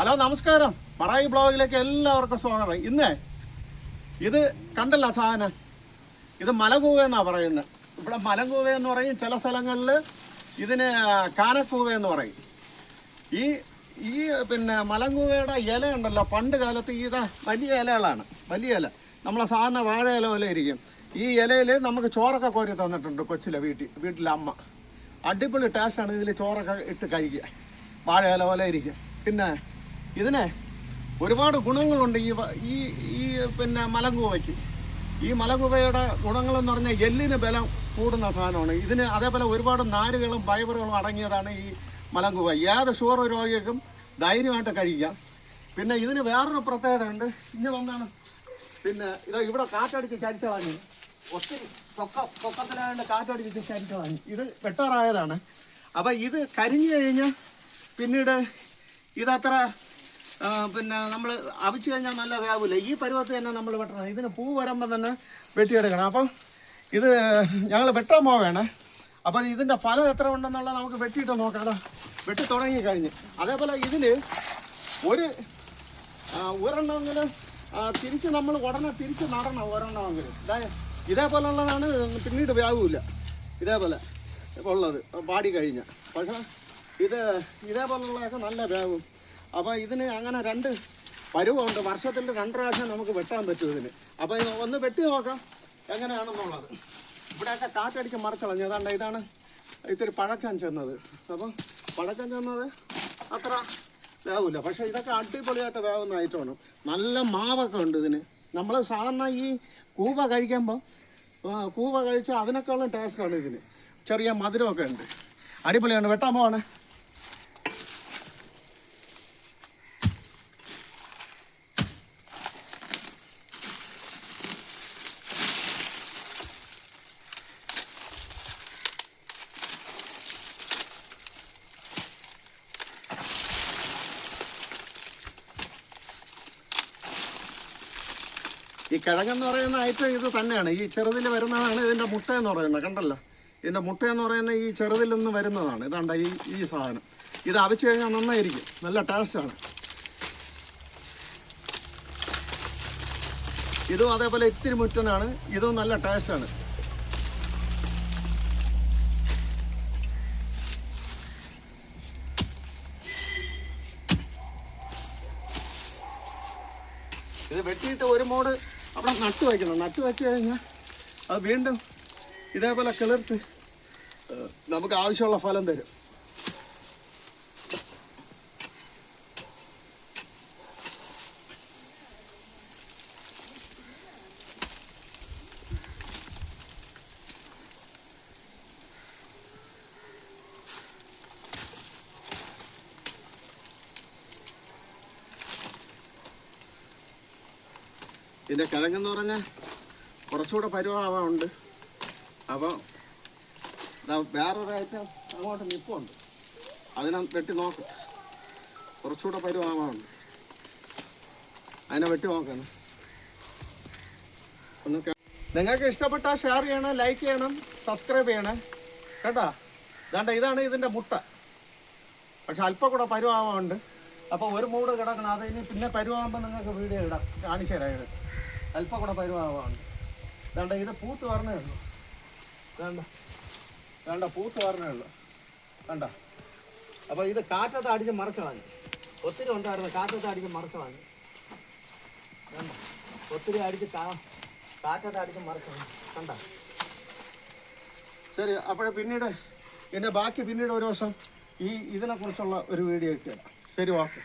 Hello നമസ്കാരം. പറായി ബ്ലോഗിലേക്ക് എല്ലാവർക്കും സ്വാഗതം. ഇന്ന് ഇത് കണ്ടല്ല സാധനം. ഇത് മലകൂവ എന്നാ പറയുന്നത്. ഇവിടെ മലകൂവ എന്ന് പറയും. ചില സ്ഥലങ്ങളിൽ ഇതിന് കാനക്കൂവ എന്ന് പറയും. ഈ ഈ പിന്നെ മലങ്കൂവയുടെ ഇല ഉണ്ടല്ലോ. പണ്ട് കാലത്ത് ഇതാ വലിയ ഇലകളാണ്. വലിയ ഇല. നമ്മളെ സാധാരണ വാഴ ഇല പോലെ ഇരിക്കും. ഈ ഇലയിൽ നമുക്ക് ചോറൊക്കെ കോരി തന്നിട്ടുണ്ട് കൊച്ചിലെ വീട്ടിൽ വീട്ടിലെ അമ്മ. അടിപൊളി ടേസ്റ്റാണ് ഇതിൽ ചോറൊക്കെ ഇട്ട് കഴിക്കുക. വാഴ ഇല പോലെ ഇരിക്കും. പിന്നെ ഇതിന് ഒരുപാട് ഗുണങ്ങളുണ്ട് ഈ ഈ ഈ പിന്നെ മലങ്കുവയ്ക്ക്. ഈ മലകുവയുടെ ഗുണങ്ങളെന്ന് പറഞ്ഞാൽ എല്ലിന് ബലം കൂടുന്ന സാധനമാണ്. ഇതിന് അതേപോലെ ഒരുപാട് നാരുകളും ഫൈബറുകളും അടങ്ങിയതാണ് ഈ മലങ്കുവ. ഏത് ഷുഗർ രോഗികൾക്കും ധൈര്യമായിട്ട് കഴിക്കാം. പിന്നെ ഇതിന് വേറൊരു പ്രത്യേകത ഉണ്ട്. ഇനി വന്നാണ് പിന്നെ ഇത് ഇവിടെ കാറ്റടിച്ച് ചരിച്ചു കളഞ്ഞു ഒത്തിരി പൊക്ക പൊക്കത്തിലായതുകൊണ്ട് കാറ്റടിച്ച് ചരിച്ചു കളഞ്ഞു ഇത് വെട്ടാറായതാണ്. അപ്പം ഇത് കരിഞ്ഞു കഴിഞ്ഞാൽ പിന്നീട് ഇതത്ര പിന്നെ നമ്മൾ അവിച്ച് കഴിഞ്ഞാൽ നല്ല വേവില്ല. ഈ പരുവത്തിൽ തന്നെ നമ്മൾ വെട്ടണം. ഇതിന് പൂ വരുമ്പോൾ തന്നെ വെട്ടിയെടുക്കണം. അപ്പം ഇത് ഞങ്ങൾ വെട്ടാൻ പോവേണേ. അപ്പം ഇതിന്റെ ഫലം എത്ര ഉണ്ടെന്നുള്ളത് നമുക്ക് വെട്ടിയിട്ട് നോക്കാം വെട്ടി തുടങ്ങി കഴിഞ്ഞ്. അതേപോലെ ഇതിൽ ഒരു ഒരെണ്ണമെങ്കിലും തിരിച്ച് നമ്മൾ ഉടനെ തിരിച്ച് നടണം ഒരെണ്ണമെങ്കിലും. ഇതാ ഇതേപോലുള്ളതാണ് പിന്നീട് വ്യാപൂല ഇതേപോലെ ഉള്ളത്. പാടി കഴിഞ്ഞ്. പക്ഷേ ഇത് ഇതേപോലുള്ളതൊക്കെ നല്ല വ്യാപും അപ്പോൾ ഇതിന് അങ്ങനെ രണ്ട് പരുവമുണ്ട്. വർഷത്തിൽ രണ്ട് പ്രാവശ്യം നമുക്ക് വെട്ടാൻ പറ്റും ഇതിന്. അപ്പോൾ ഒന്ന് വെട്ടി നോക്കാം എങ്ങനെയാണെന്നുള്ളത്. ഇവിടെയൊക്കെ കാറ്റടിച്ച് മറച്ചളഞ്ഞു. അതാണ്ട് ഇതാണ് ഇത്തിരി പഴക്കാൻ ചെന്നത്. അപ്പം പഴക്കാൻ ചെന്നത് അത്ര വേവില്ല. പക്ഷേ ഇതൊക്കെ അടിപൊളിയായിട്ട് വേവുന്ന ഐറ്റമാണ്. നല്ല മാവൊക്കെ ഉണ്ട് ഇതിന്. നമ്മൾ സാധാരണ ഈ കൂവ കഴിക്കുമ്പോൾ കൂവ കഴിച്ചാൽ അതിനേക്കാളും ടേസ്റ്റാണ് ഇതിന്. ചെറിയ മധുരമൊക്കെ ഉണ്ട്. അടിപൊളിയാണ്. വെട്ടാൻ പോവാണ്. ഈ കിഴങ്ങെന്ന് പറയുന്ന ഐറ്റം ഇത് തന്നെയാണ്. ഈ ചെറുതിൽ വരുന്നതാണ് ഇതിന്റെ മുട്ട എന്ന് പറയുന്നത്. കണ്ടല്ലോ? ഇതിന്റെ മുട്ട എന്ന് പറയുന്ന ഈ ചെറുതിൽ നിന്ന് വരുന്നതാണ്. ഇതാണ്ട ഈ ഈ സാധനം. ഇത് അവിച്ചു കഴിഞ്ഞാൽ നന്നായിരിക്കും. നല്ല ടേസ്റ്റാണ് ഇതും അതേപോലെ ഇത്തിരി മുറ്റനാണ്. ഇതും നല്ല ടേസ്റ്റാണ് ഇത് വെട്ടിയിട്ട് ഒരു മോട് അവിടെ നട്ട് വയ്ക്കണം. നട്ട് വെച്ച് കഴിഞ്ഞാൽ അത് വീണ്ടും ഇതേപോലെ കിളിർത്ത് നമുക്ക് ആവശ്യമുള്ള ഫലം തരും. ഇതിന്റെ കിഴങ്ങെന്ന് പറഞ്ഞാൽ കുറച്ചുകൂടെ പരുവാവാറുണ്ട് അപ്പോൾ വേറൊരു ഐറ്റം അങ്ങോട്ട് നിപ്പുണ്ട്. അതിനെ വെട്ടി നോക്കും. കുറച്ചുകൂടെ പരുവാവാറുണ്ട് അതിനെ വെട്ടി നോക്കണം. ഒന്ന് നിങ്ങൾക്ക് ഇഷ്ടപ്പെട്ടാൽ ഷെയർ ചെയ്യണം ലൈക്ക് ചെയ്യണം സബ്സ്ക്രൈബ് ചെയ്യണം. കേട്ടോ? ഇതാണ്ട ഇതാണ് ഇതിന്റെ മുട്ട. പക്ഷെ അല്പം കൂടെ പരുവാവാറുണ്ട് അപ്പോൾ ഒരു മൂട് കിടക്കണം. അത് ഇനി പിന്നെ പരുവാകുമ്പോൾ നിങ്ങൾക്ക് വീഡിയോ ഇടാം. കാണിച്ചു തരാം അല്പം കൂടെ പരുവാവാറുണ്ട് വേണ്ട ഇത് പൂത്ത് വരണേ ഉള്ളൂ. വേണ്ട വേണ്ട പൂത്ത് വരണേ ഉള്ളൂ. വേണ്ട അപ്പോൾ ഇത് കാറ്റത്ത് അടിച്ച് മറച്ചതാണ് ഒത്തിരി ഉണ്ടായിരുന്നു കാറ്റത്ത് അടിച്ച് മറച്ചതാണ് വേണ്ട ഒത്തിരി അടിച്ച് കാറ്റത്ത് അടിച്ച് മറച്ചതാണ് കണ്ട ശരി അപ്പോഴേ പിന്നീട് എന്റെ ബാക്കി പിന്നീട് ഒരു ദിവസം ഈ ഇതിനെക്കുറിച്ചുള്ള ഒരു വീഡിയോ ഇട്ടുതരാം ശരി ഓക്കെ.